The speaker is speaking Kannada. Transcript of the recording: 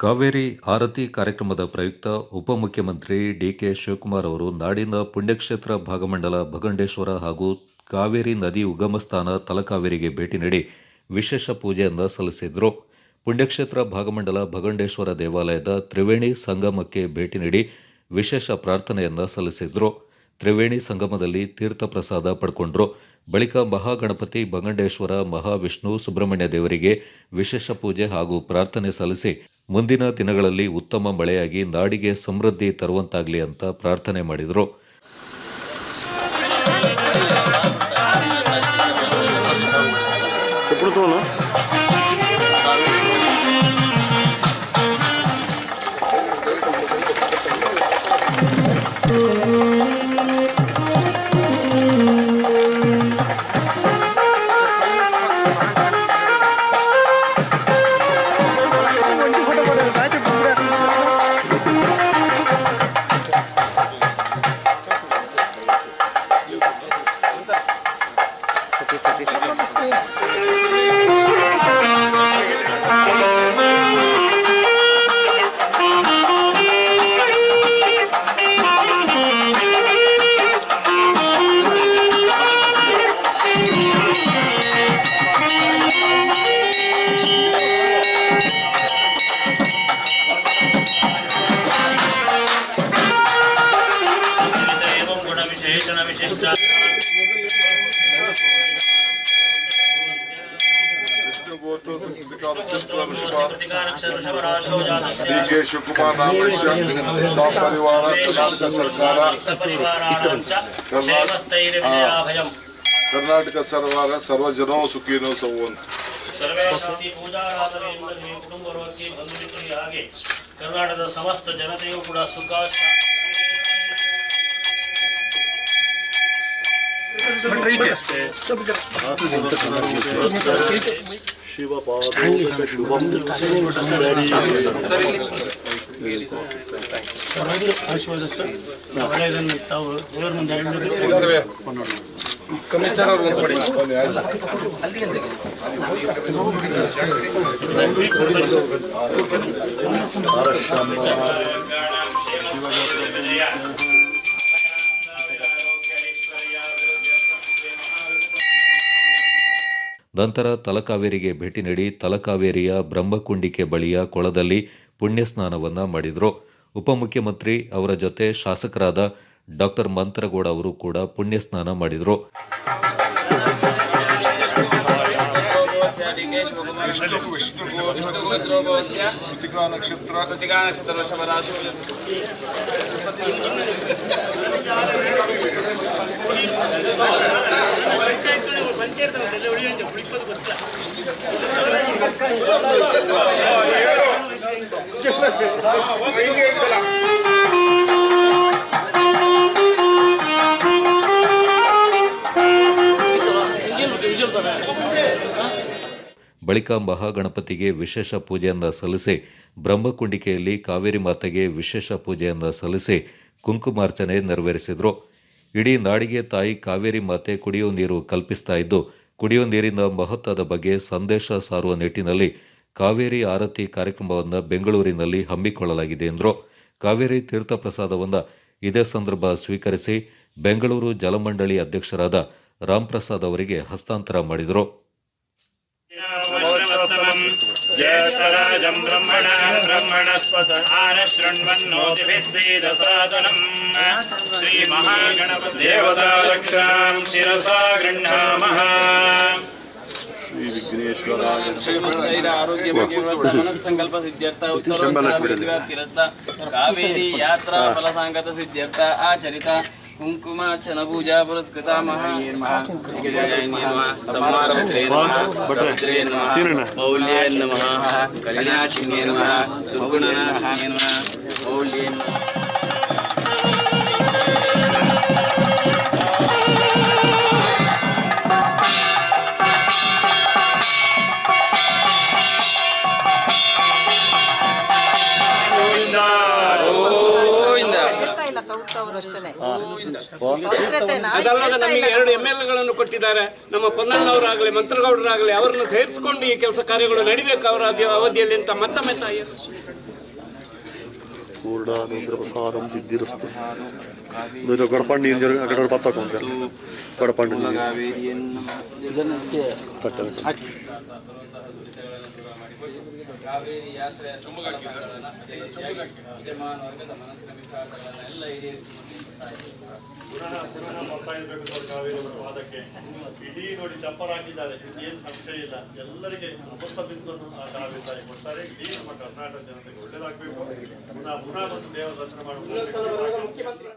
ಕಾವೇರಿ ಆರತಿ ಕಾರ್ಯಕ್ರಮದ ಪ್ರಯುಕ್ತ ಉಪಮುಖ್ಯಮಂತ್ರಿ ಡಿಕೆ ಶಿವಕುಮಾರ್ ಅವರು ನಾಡಿನ ಪುಣ್ಯಕ್ಷೇತ್ರ ಭಾಗಮಂಡಲ, ಭಗಂಡೇಶ್ವರ ಹಾಗೂ ಕಾವೇರಿ ನದಿ ಉಗಮ ಸ್ಥಾನ ತಲಕಾವೇರಿಗೆ ಭೇಟಿ ನೀಡಿ ವಿಶೇಷ ಪೂಜೆಯನ್ನು ಸಲ್ಲಿಸಿದರು. ಪುಣ್ಯಕ್ಷೇತ್ರ ಭಾಗಮಂಡಲ, ಭಗಂಡೇಶ್ವರ ದೇವಾಲಯದ ತ್ರಿವೇಣಿ ಸಂಗಮಕ್ಕೆ ಭೇಟಿ ನೀಡಿ ವಿಶೇಷ ಪ್ರಾರ್ಥನೆಯನ್ನು ಸಲ್ಲಿಸಿದರು. ತ್ರಿವೇಣಿ ಸಂಗಮದಲ್ಲಿ ತೀರ್ಥ ಪ್ರಸಾದ ಪಡ್ಕೊಂಡ್ರು. ಬಳಿಕ ಮಹಾಗಣಪತಿ ಭಗಂಡೇಶ್ವರ, ಮಹಾವಿಷ್ಣು ಸುಬ್ರಹ್ಮಣ್ಯ ದೇವರಿಗೆ ವಿಶೇಷ ಪೂಜೆ ಹಾಗೂ ಪ್ರಾರ್ಥನೆ ಸಲ್ಲಿಸಿ ಮುಂದಿನ ದಿನಗಳಲ್ಲಿ ಉತ್ತಮ ಮಳೆಯಾಗಿ ನಾಡಿಗೆ ಸಮೃದ್ಧಿ ತರುವಂತಾಗಲಿ ಅಂತ ಪ್ರಾರ್ಥನೆ ಮಾಡಿದರು. विशिष्ट ಡಿ ಶಿವಕುಮಾರ್ ನಾಮಶ್ಯ ಸಪರಿವಾರ ಕರ್ನಾಟಕ ಸರ್ಕಾರ क्षेमस्थैर्यविजयाभयम् ಕರ್ನಾಟಕ ಸರ್ಕಾರ ಸರ್ವಜನೋ ಸುಖೀನೋ ಸಂವಂತ ಸರ್ವೇ ಶಾಂತಿ ಪೂಜಾರಾಧನೆಯಿಂದ ನಿಮ್ಮ ಕುಟುಂಬವರ್ಗಕ್ಕೆ ಬಂಧುಮಿತ್ರರಿಗೆ ಹಾಗೆ ಕರ್ನಾಟಕದ ಸಮಸ್ತ ಜನತೆಯೂ ಕೂಡ ಸುಖ ಶಾ- ಒಳ್ಳೆಯದನ್ನು ತಾವು ದೇವರ ಮುಂದೆ ಹೇಳಬೇಕು. ನಂತರ ತಲಕಾವೇರಿಗೆ ಭೇಟಿ ನೀಡಿ ತಲಕಾವೇರಿಯ ಬ್ರಹ್ಮಕುಂಡಿಕೆ ಬಳಿಯ ಕೊಳದಲ್ಲಿ ಪುಣ್ಯ ಸ್ನಾನವನ್ನು ಮಾಡಿದರು. ಉಪಮುಖ್ಯಮಂತ್ರಿ ಅವರ ಜೊತೆ ಶಾಸಕರಾದ ಡಾಕ್ಟರ್ ಮಂತ್ರಗೌಡ ಅವರು ಕೂಡ ಪುಣ್ಯ ಸ್ನಾನ ಮಾಡಿದರು ಬಳಿಕ ಮಹಾಗಣಪತಿಗೆ ವಿಶೇಷ ಪೂಜೆಯಿಂದ ಸಲ್ಲಿಸಿ ಬ್ರಹ್ಮಕುಂಡಿಕೆಯಲ್ಲಿ ಕಾವೇರಿ ಮಾತೆಗೆ ವಿಶೇಷ ಪೂಜೆಯಿಂದ ಸಲ್ಲಿಸಿ ಕುಂಕುಮಾರ್ಚನೆ ನೆರವೇರಿಸಿದರು. ಇಡೀ ನಾಡಿಗೆ ತಾಯಿ ಕಾವೇರಿ ಮಾತೆ ಕುಡಿಯುವ ನೀರು ಕಲ್ಪಿಸ್ತಾ ಇದ್ದು ಕುಡಿಯುವ ನೀರಿನ ಮಹತ್ವದ ಬಗ್ಗೆ ಸಂದೇಶ ಸಾರುವ ನಿಟ್ಟಿನಲ್ಲಿ ಕಾವೇರಿ ಆರತಿ ಕಾರ್ಯಕ್ರಮವನ್ನು ಬೆಂಗಳೂರಿನಲ್ಲಿ ಹಮ್ಮಿಕೊಳ್ಳಲಾಗಿದೆ ಎಂದರು. ಕಾವೇರಿ ತೀರ್ಥ ಪ್ರಸಾದವನ್ನು ಇದೇ ಸಂದರ್ಭ ಸ್ವೀಕರಿಸಿ ಬೆಂಗಳೂರು ಜಲಮಂಡಳಿ ಅಧ್ಯಕ್ಷರಾದ ರಾಮ್ಪ್ರಸಾದ್ ಅವರಿಗೆ ಹಸ್ತಾಂತರ ಮಾಡಿದರು. ज्येष्ठराजम् ब्रह्मण ब्रह्मणस्पत आनशृण्वन्नोतिभिः सीदसादनम् श्रीमहागणपति देवता रक्षाम् शिरसा गृह्णामः ಶ್ರೀ ವಿಘ್ನೇಶ್ವರಾಯ ಶರೀರ ಆರೋಗ್ಯ ಬಗ್ಗೆ ಮನಸ್ಸಂಕಲ್ಪ ಸಿದ್ಧ್ಯರ್ಥ ಉತ್ತರೋತ್ತರ ಕಾವೇರಿ ಯಾತ್ರಾ ಫಲ ಸಾಂಗತ ಸಿದ್ಧ್ಯರ್ಥ ಆಚರಿತ कुंकुम अर्चन पूजा पुरस्कृता महायेन्मः कल्याशिन्येन्मः सुगुणनाशिन्येन्मः ಅದಲ್ಲದೆ ನಮಗೆ ಎರಡು ಗಳನ್ನು ಕೊಟ್ಟಿದ್ದಾರೆ. ನಮ್ಮ ಪೊನ್ನಣ್ಣವರಾಗಲಿ ಮಂತ್ರಗೌಡರಾಗಲಿ ಅವರನ್ನು ಸೇರಿಸಿಕೊಂಡು ಈ ಕೆಲಸ ಕಾರ್ಯಗಳು ನಡಿಬೇಕು ಅವರ ಅವಧಿಯಲ್ಲಿ ಅಂತ ಮತ್ತೊಮ್ಮೆ ತಾಯಿ ಗಡಪಂಡಿ ಅದೇ ರೀತಿಯಾಗಿ ವಿದ್ಯಮಾನ ವರ್ಗದ ಮನಸ್ಸಿನ ವಿಚಾರಗಳನ್ನು ಎಲ್ಲ ಇಡೀ ನೋಡಿ ಚಪ್ಪರ್ ಹಾಕಿದ್ದಾರೆ. ಏನು ಸಂಶಯ ಇಲ್ಲ. ಎಲ್ಲರಿಗೆ ಅಮೃತ ಬಿಂದು ಆ ಕಾವೇರಿ ತಾಯಿ ಕೊಡ್ತಾರೆ. ಇಡೀ ನಮ್ಮ ಕರ್ನಾಟಕ ಜನತೆಗೆ ಒಳ್ಳೇದಾಗಬೇಕು. ಪುನಃ ಪುನಃ ಬಂದು ದೇವರ ದರ್ಶನ ಮಾಡುವುದು